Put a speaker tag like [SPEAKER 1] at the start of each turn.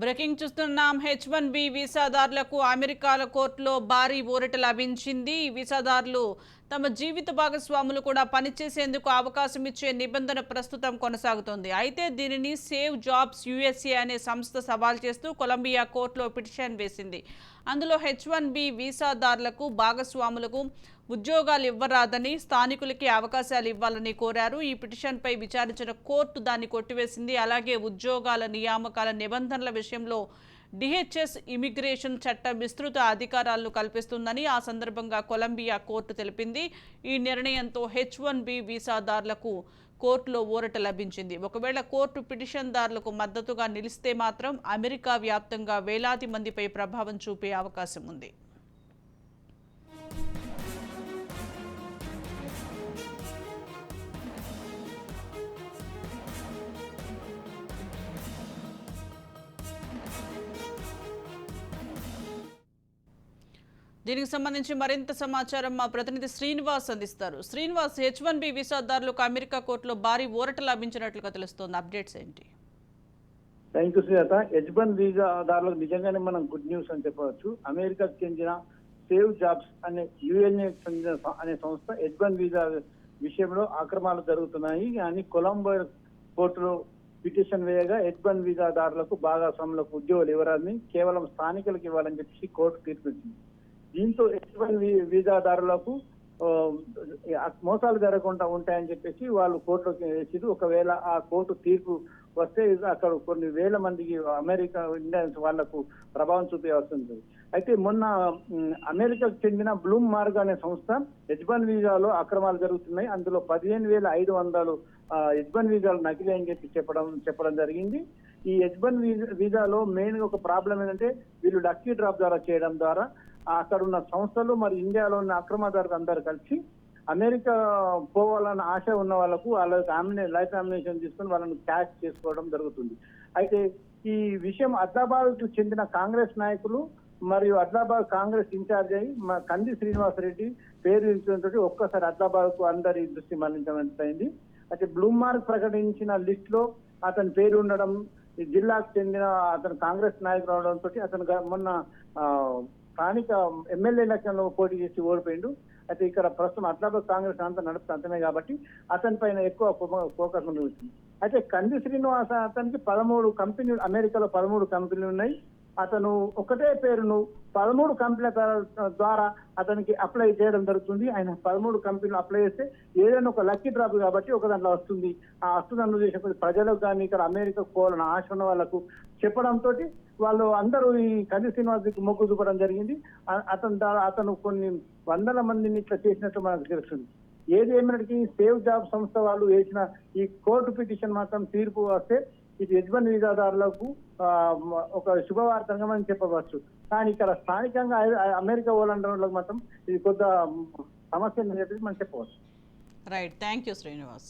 [SPEAKER 1] Breaking చూస్తున్నాం. H one B వీసాదారులకు అమెరికాల కోర్టులో భారీ ఊరట లభించింది. వీసాదారులు తమ జీవిత భాగస్వాములు కూడా పనిచేసేందుకు అవకాశం ఇచ్చే నిబంధన ప్రస్తుతం కొనసాగుతోంది. అయితే దీనిని సేవ్ జాబ్స్ యుఎస్ఏ అనే సంస్థ సవాల్ చేస్తూ కొలంబియా కోర్టులో పిటిషన్ వేసింది. అందులో హెచ్ వన్ బి వీసాదారులకు భాగస్వాములకు ఉద్యోగాలు ఇవ్వరాదని స్థానికులకి అవకాశాలు ఇవ్వాలని కోరారు. ఈ పిటిషన్పై విచారించిన కోర్టు దాన్ని కొట్టివేసింది. అలాగే ఉద్యోగాల నియామకాల నిబంధనల విషయంలో డిహెచ్ఎస్ ఇమిగ్రేషన్ చట్టం విస్తృత అధికారాలను కల్పిస్తుందని ఆ సందర్భంగా కొలంబియా కోర్టు తెలిపింది. ఈ నిర్ణయంతో హెచ్ వన్ బి వీసాదారులకు కోర్టులో ఊరట లభించింది. ఒకవేళ కోర్టు పిటిషన్దారులకు మద్దతుగా నిలిస్తే మాత్రం అమెరికా వ్యాప్తంగా వేలాది మందిపై ప్రభావం చూపే అవకాశం ఉంది. దీనికి సంబంధించి మరింత సమాచారం మా ప్రతినిధి శ్రీనివాస్ అందిస్తారు. శ్రీనివాస్ హెచ్ వన్ బి వీసాదారులకు అమెరికా కోర్టులో భారీ ఊరట లభించినట్లుగా తెలుస్తోంది. అప్డేట్స్ ఏంటి?
[SPEAKER 2] థ్యాంక్ యూ సుజాత వన్ వీసాదారులకు నిజంగానే మనం గుడ్ న్యూస్ అని చెప్పవచ్చు. అమెరికాకు చెందిన సేవ్ జాబ్స్ అనే యుఎన్ఏ చెందిన అనే సంస్థ యజ్బన్ వీసా విషయంలో అక్రమాలు జరుగుతున్నాయి. అని కొలంబో కోర్టులో పిటిషన్ వేయగా యజ్బన్ వీసాదారులకు భాగస్వాములకు ఉద్యోగులు ఇవ్వరాదని కేవలం స్థానికులకు ఇవ్వాలని చెప్పి కోర్టు తీర్పు దీంతో యజ్బన్ వీసాదారులకు మోసాలు జరగకుండా ఉంటాయని చెప్పేసి వాళ్ళు కోర్టులోకి వేసి ఒకవేళ ఆ కోర్టు తీర్పు వస్తే అక్కడ కొన్ని వేల మందికి అమెరికా ఇండియన్స్ వాళ్ళకు ప్రభావం చూపే వస్తుంది అయితే మొన్న అమెరికాకు చెందిన బ్లూమ్ మార్గ్ అనే సంస్థ యజ్బన్ వీసాలో అక్రమాలు జరుగుతున్నాయి. అందులో పదిహేను వేల ఐదు వందలు యజ్బన్ వీసాలు నకిలీ అని చెప్పి చెప్పడం చెప్పడం జరిగింది. ఈ యజ్బన్ వీసా వీసాలో మెయిన్ ఒక ప్రాబ్లం ఏంటంటే వీళ్ళు లక్కీ డ్రాప్ ద్వారా చేయడం ద్వారా అక్కడ ఉన్న సంస్థలు మరి ఇండియాలో ఉన్న అక్రమదారులు అందరు కలిసి అమెరికా పోవాలన్న ఆశ ఉన్న వాళ్ళకు వాళ్ళకి ఆమినే లైఫ్ నామినేషన్ తీసుకొని వాళ్ళని క్యాష్ చేసుకోవడం జరుగుతుంది. అయితే ఈ విషయం అద్దాబాద్ చెందిన కాంగ్రెస్ నాయకులు మరియు అద్దాబాద్ కాంగ్రెస్ ఇన్ఛార్జ్ అయి మా కంది శ్రీనివాసరెడ్డి పేరు ఇచ్చినటువంటి ఒక్కసారి అద్దాబాద్కు అందరి దృష్టి మళ్ళించమైంది అయితే బ్లూమార్క్ ప్రకటించిన లిస్ట్లో అతని పేరు ఉండడం ఈ జిల్లాకు చెందిన అతను కాంగ్రెస్ నాయకులు అవడంతో అతను మొన్న స్థానిక ఎమ్మెల్యే ఎలక్షన్లో పోటీ చేసి ఓడిపోయిండు. అయితే ఇక్కడ ప్రస్తుతం అట్లాగే కాంగ్రెస్ అంతా నడుపుతుంది అంతమే కాబట్టి అతని పైన ఎక్కువ ఫో- ఫోకస్ ఉంటుంది అయితే కంది శ్రీనివాస అతనికి పదమూడు కంపెనీలు అమెరికాలో పదమూడు కంపెనీలు ఉన్నాయి. అతను ఒకటే పేరును పదమూడు కంపెనీల ద్వారా అతనికి అప్లై చేయడం జరుగుతుంది. ఆయన పదమూడు కంపెనీలు అప్లై చేస్తే ఏదైనా ఒక లక్కీ డ్రాప్ కాబట్టి ఒక దాంట్లో వస్తుంది. ఆ వస్తుందని చేసే ప్రజలకు కానీ ఇక్కడ అమెరికా పోవాలని ఆశ ఉన్న వాళ్ళకు చెప్పడంతో వాళ్ళు అందరూ ఈ కవి శ్రీనివాస్కి మొగ్గు చూపడం జరిగింది. అతను అతను కొన్ని వందల మందిని ఇట్లా చేసినట్టు మనకు తెలుస్తుంది. ఏది ఏమైనప్పటికీ సేవ్ జాబ్ సంస్థ వాళ్ళు వేసిన ఈ కోర్టు పిటిషన్ మాత్రం తీర్పు వస్తే ఇది యజమాని వీసాదారులకు ఒక శుభవార్తంగా మనం చెప్పవచ్చు. కానీ ఇక్కడ స్థానికంగా అమెరికా వాళ్ళందరూ మాత్రం ఇది కొద్ది సమస్య మనం చెప్పవచ్చు.
[SPEAKER 1] Right thank you Srinivas